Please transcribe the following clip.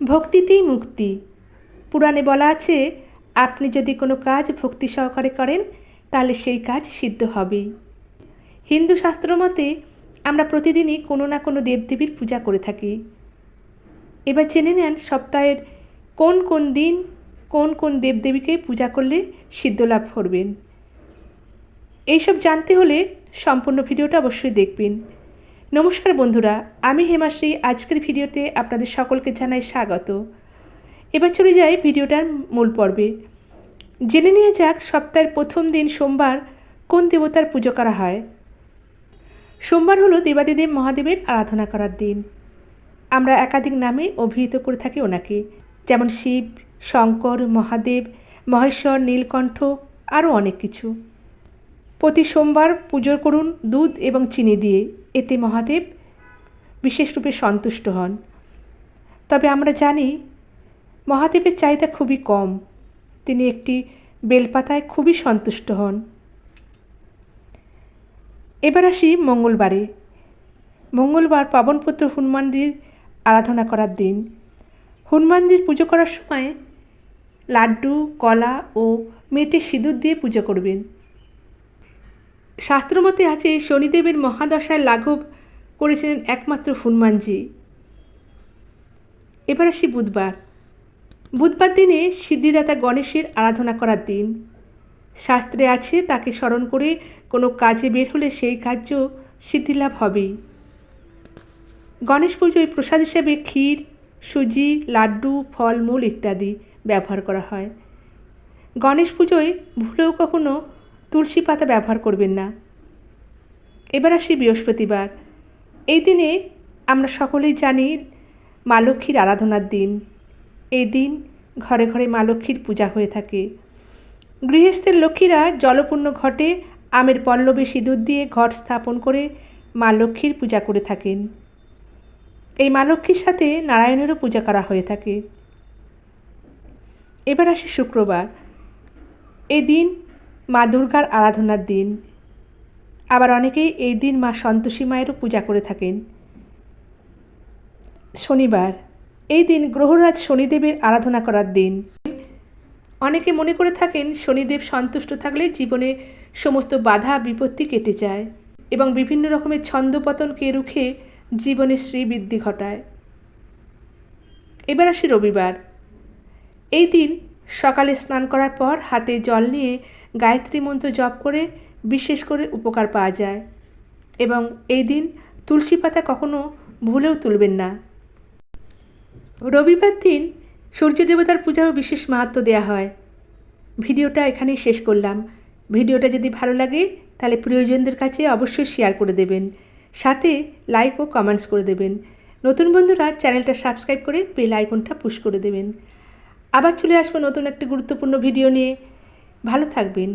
ভক্তিতেই মুক্তি। পুরাণে বলা আছে, আপনি যদি কোনো কাজ ভক্তি সহকারে করেন, তাহলে সেই কাজ সিদ্ধ হবেই। হিন্দু শাস্ত্র মতে, আমরা প্রতিদিনই কোনো না কোনো দেবদেবীর পূজা করে থাকি। এবার জেনে নেন সপ্তাহের কোন কোন দিন, কোন কোন দেবদেবীকে পূজা করলে সিদ্ধ লাভ করবেন। এইসব জানতে হলে সম্পূর্ণ ভিডিওটা অবশ্যই দেখবেন। নমস্কার বন্ধুরা, আমি হেমাশ্রী। আজকের ভিডিওতে আপনাদের সকলকে জানাই স্বাগত। এবার চলে যাই ভিডিওটার মূল পর্বে। জেনে নিয়ে যাক সপ্তাহের প্রথম দিন সোমবার কোন দেবতার পুজো করা হয়। সোমবার হলো দেবাদিদেব মহাদেবের আরাধনা করার দিন। আমরা একাধিক নামে অভিহিত করে থাকি ওনাকে। যেমন শিব, শঙ্কর, মহাদেব, মহেশ্বর, নীলকণ্ঠ, আরও অনেক কিছু। প্রতি সোমবার পুজো করুন দুধ এবং চিনি দিয়ে। এতে মহাদেব বিশেষ রূপে সন্তুষ্ট হন। তবে আমরা জানি, মহাদেবের চাহিদা খুবই কম। তিনি একটি বেলপাতায় খুবই সন্তুষ্ট হন। এবার আসি মঙ্গলবারে। মঙ্গলবার পাবনপুত্র হনুমানজির আরাধনা করার দিন। হনুমানজির পুজো করার সময় লাড্ডু, কলা ও মেটে সিঁদুর দিয়ে পুজো করবেন। শাস্ত্রমতে আছে, শনিদেবের মহাদশায় লাঘব করেছিলেন একমাত্র হনুমানজি। এবার আসি বুধবার। বুধবার দিনে সিদ্ধিদাতা গণেশের আরাধনা করার দিন। শাস্ত্রে আছে, তাকে স্মরণ করে কোনো কাজে বের হলে সেই কার্য সিদ্ধিলাভ হবেই। গণেশ পুজোয় প্রসাদ হিসেবে ক্ষীর, সুজি, লাড্ডু ফলমূল ইত্যাদি ব্যবহার করা হয়। গণেশ পুজোয় ভুলেও কখনো তুলসী পাতা ব্যবহার করবেন না। এবার আসি বৃহস্পতিবার। এই দিনে আমরা সকলেই জানি মা লক্ষ্মীর আরাধনার দিন। এই দিন ঘরে ঘরে মা লক্ষ্মীর পূজা হয়ে থাকে। গৃহস্থের লক্ষ্মীরা জলপূর্ণ ঘটে আমের পল্লবে সিঁদুর দিয়ে ঘট স্থাপন করে মা লক্ষ্মীর পূজা করে থাকেন। এই মা লক্ষ্মীর সাথে নারায়ণেরও পূজা করা হয়ে থাকে। এবার আসি শুক্রবার। এই দিন মা দুর্গার আরাধনার দিন। আবার অনেকেই এই দিন মা সন্তোষী মায়েরও পূজা করে থাকেন। শনিবার, এই দিন গ্রহরাজ শনিদেবের আরাধনা করার দিন। অনেকে মনে করে থাকেন শনিদেব সন্তুষ্ট থাকলে জীবনে সমস্ত বাধা, বিপত্তি কেটে যায় এবং বিভিন্ন রকমের ছন্দপতনকে রুখে জীবনে শ্রীবৃদ্ধি ঘটায়। এবার আসি রবিবার। এই দিন সকালে স্নান করার পর হাতে জল নিয়ে গায়ত্রী মন্ত্র জপ করে বিশেষ করে উপকার পাওয়া যায়। এবং এই দিন তুলসী পাতা কখনো ভুলেও তুলবেন না। রবিবার দিন সূর্য দেবতার পূজাও বিশেষ মাহাত্ম দেওয়া হয়। ভিডিওটা এখানেই শেষ করলাম। ভিডিওটা যদি ভালো লাগে, তাহলে প্রিয়জনদের কাছে অবশ্যই শেয়ার করে দেবেন। সাথে লাইক ও কমেন্টস করে দেবেন। নতুন বন্ধুরা চ্যানেলটা সাবস্ক্রাইব করে বেল আইকনটা পুশ করে দেবেন। আবার চলে আসব নতুন একটি গুরুত্বপূর্ণ ভিডিও নিয়ে। ভালো থাকবেন।